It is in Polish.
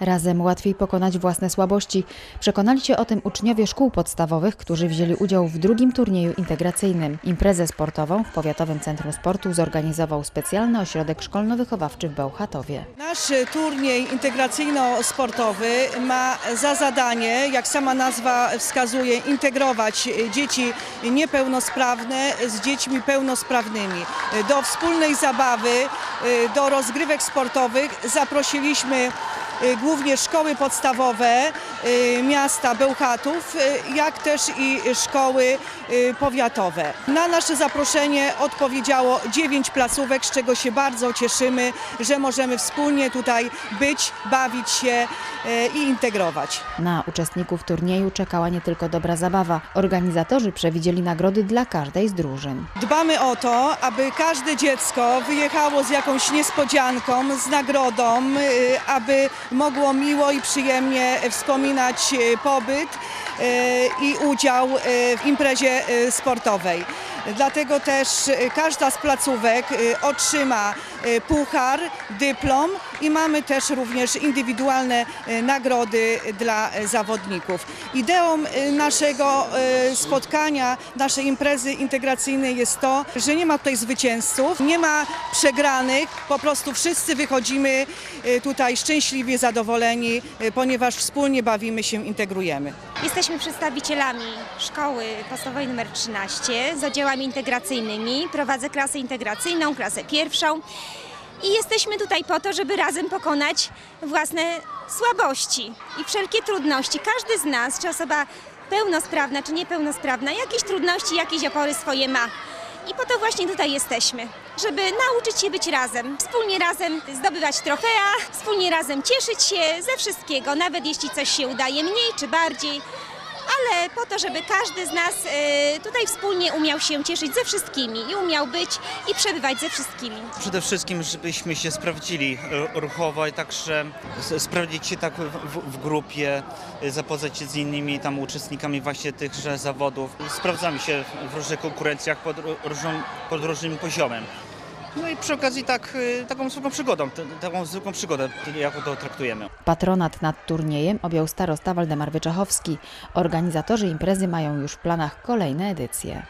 Razem łatwiej pokonać własne słabości. Przekonali się o tym uczniowie szkół podstawowych, którzy wzięli udział w drugim turnieju integracyjnym. Imprezę sportową w Powiatowym Centrum Sportu zorganizował specjalny ośrodek szkolno-wychowawczy w Bełchatowie. Nasz turniej integracyjno-sportowy ma za zadanie, jak sama nazwa wskazuje, integrować dzieci niepełnosprawne z dziećmi pełnosprawnymi. Do wspólnej zabawy, do rozgrywek sportowych zaprosiliśmy głównie szkoły podstawowe e, miasta Bełchatów, e, jak też i szkoły e, powiatowe. Na nasze zaproszenie odpowiedziało dziewięć placówek, z czego się bardzo cieszymy, że możemy wspólnie tutaj być, bawić się i integrować. Na uczestników turnieju czekała nie tylko dobra zabawa. Organizatorzy przewidzieli nagrody dla każdej z drużyn. Dbamy o to, aby każde dziecko wyjechało z jakąś niespodzianką, z nagrodą, y, aby mogło miło i przyjemnie wspominać y, pobyt y, i udział w imprezie sportowej. Dlatego też y, każda z placówek y, otrzyma y, puchar, dyplom i mamy też również indywidualne nagrody dla zawodników. Ideą naszego spotkania, naszej imprezy integracyjnej jest to, że nie ma tutaj zwycięzców, nie ma przegranych, po prostu wszyscy wychodzimy tutaj szczęśliwie zadowoleni, ponieważ wspólnie bawimy się, integrujemy. Jesteśmy przedstawicielami szkoły podstawowej nr 13 z integracyjnymi. Prowadzę klasę integracyjną, klasę pierwszą i jesteśmy tutaj po to, żeby razem pokonać własne słabości i wszelkie trudności. Każdy z nas, czy osoba pełnosprawna, czy niepełnosprawna, jakieś trudności, jakieś opory swoje ma. I po to właśnie tutaj jesteśmy, żeby nauczyć się być razem, wspólnie razem zdobywać trofea, wspólnie razem cieszyć się ze wszystkiego, nawet jeśli coś się udaje mniej czy bardziej, ale po to, żeby każdy z nas e, tutaj wspólnie umiał się cieszyć ze wszystkimi i umiał być i przebywać ze wszystkimi. Przede wszystkim, żebyśmy się sprawdzili ruchowo i także sprawdzić się tak w, w, grupie, e, zapoznać się z innymi tam uczestnikami właśnie tychże zawodów. Sprawdzamy się w różnych konkurencjach pod, pod różnym poziomem. No i przy okazji tak, e, taką zwykłą przygodą, taką zwykłą przygodę, jaką to traktujemy. Patronat nad turniejem objął starosta Waldemar Wyczechowski. Organizatorzy imprezy mają już w planach kolejne edycje.